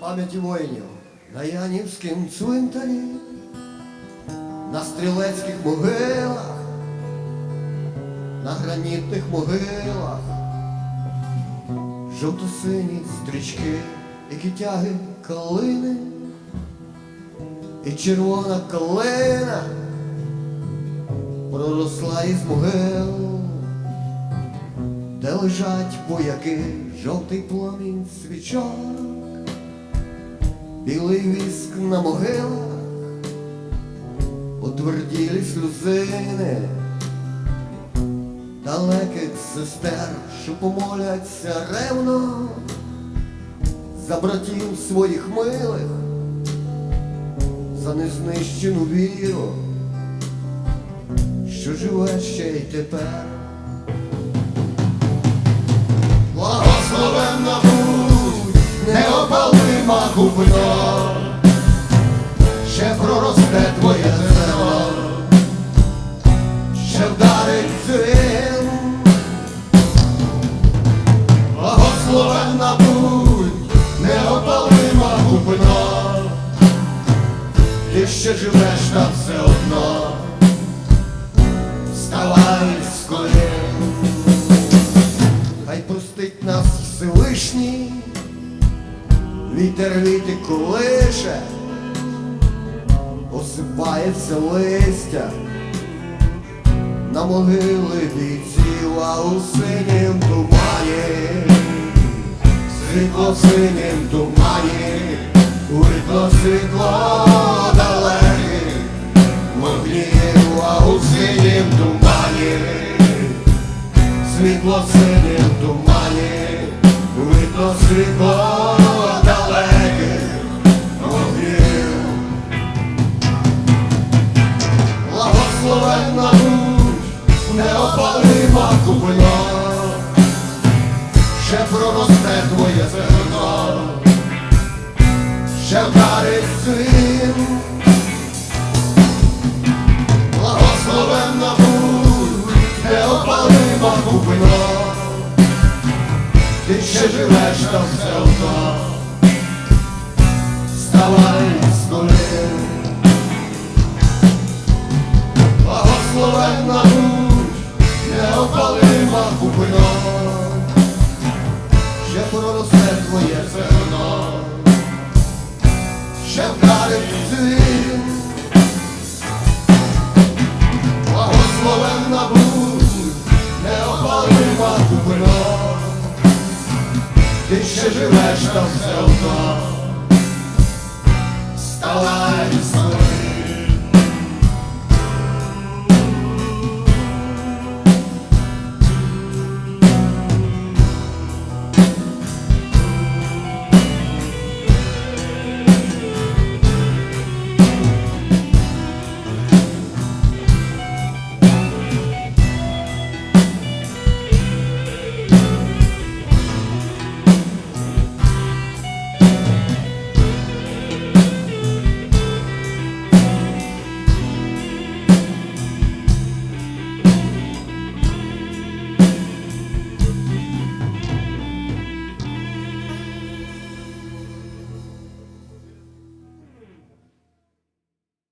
пам'яті воїнів на Янівському цвинтарі, на стрілецьких могилах, на гранітних могилах, жовто-сині стрічки і китяги калини, і червона калина проросла із могил, де лежать бояки, жовтий пламінь свічок, білий віск на могилах, отверділі сльозини, далеких сестер, що помоляться ревно за братів своїх милих, за незнищену віру, що живе ще й тепер. Неопалима ще проросте твоє зерно, ще вдарить дзвін. Благословенна будь неопалима губно, ти ще живеш там все одно, вставай з колін. Хай простить нас Всевишній, вітер віти колише, осипається листя. На могили бійців, а у синім тумані, світло синім тумані, видно світло далеке, вогнів, а у синім тумані. Світло синім тумані, видно світло запалила купила, ще проросте твоє зерно, ще вдарить цим, благословенна будь, не опалима купила, ти ще живеш та все одно, вставай з коли. Благословенна будь, чи живеш там все одно. Вставай.